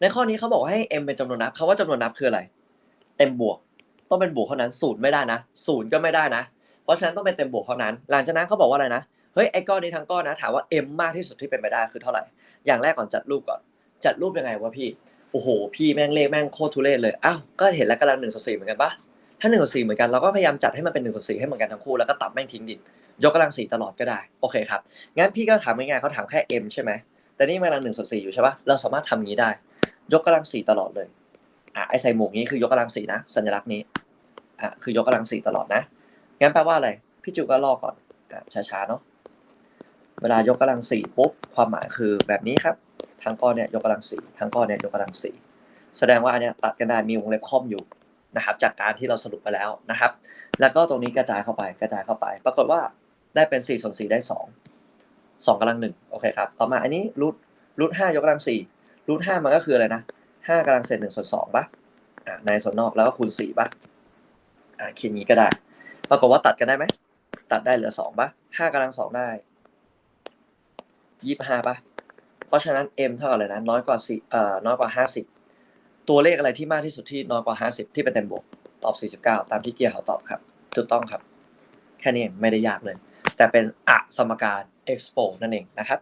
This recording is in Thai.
ในข้อนี้เขาบอกให้ m เป็นจำนวนนับคำว่าจำนวนนับคืออะไร เต็มบวก ต้องเป็นบวกเท่านั้นศูนย์ไม่ได้นะศูนย์ก็ไม่ได้นะ เพราะฉะนั้นต้องเป็นเต็มบวกเท่านั้น หลังจากนั้นเขาบอกว่าอะไรนะเฮ้ยไอ้ก้อนนี้ทั้งก้อนนะถามว่า m มากที่สุดที่เป็นไปได้คือเท่าไหร่ อย่างแรกก่อนจัดรูปก่อน จัดรูปยังไงวะพี่โอ้โห พี่แม่งเลขแม่งโคตรทุเรศเลยอ้าวก็เห็นแล้วกำลังหนึ่งส่วนสี่เหมือนกันปะถ้าหนึ่งส่วนสี่เหมือนกันเราก็พยายามจัดให้มันเป็นหนึ่งส่วนสี่ให้เหมือนกันทั้งคู่แล้วก็ตัดแม่งทิ้งดิยกกำลังสี่ตลอดก็ได้โอเคครับงั้นพี่ก็ถามง่ายๆเขาถามแค่ m ใช่ไหมแต่นี่มันกำลังหนึ่งส่วนสี่อยู่ใช่ปะเราสามารถทำอย่างี้ได้ ยกกำลังสี่ตลอดเลยอะไอใส่หมวกนี้คือยกกำลังสี่นะสัญลักษณ์นี้อะคือยกกำลังสี่ตลอดนะงั้นแปลว่าอะไรพี่จูก็ลอกก่อนอะช้าๆเนาะเวลายกกำลังสี่ปุ๊บความหมายคือแบบนี้ครับทั้งก้อนเนี่ยยกกำลังสี่ทั้งก้อนเนี่ยยกกำลังสี่แสดงว่าอันเนี้ยตัดกันได้มีวงเล็บค่อมอยู่นะครับ จากการที่เราสรุปไปแล้วนะครับ แล้วก็ตรงนี้กระจายเข้าไปกระจายเข้าไป ปรากฏว่าได้เป็น4ส่วน4ได้ 2 2กำลังหนึ่งโอเคครับ ต่อมาอันนี้รูทรูทห้ายกกำลังสี่ รูทห้ามันก็คืออะไรนะห้ากำลังเศษหนึ่งส่วนสองปะอ่าในส่วนนอกแล้วก็คูณสี่ปะอ่าคิดงี้ก็ได้ ปรากฏว่าตัดกันได้ไหม ตัดได้เหลือสองปะห้ากำลังสองได้ยี่ห้าปะเพราะฉะนั้น m เท่ากับอะไรนะ น้อยกว่าสี่เอ่อน้อยกว่าห้าสิบตัวเลขอะไรที่มากที่สุดที่น้อยกว่าห้าสิบที่เป็นเต็มบวกตอบสี่สิบเก้าตามที่เกียร์เขาตอบครับถูกต้องครับ แค่นี้ไม่ได้ยากเลย แต่เป็นอะสมการ expo นั่นเองนะครับ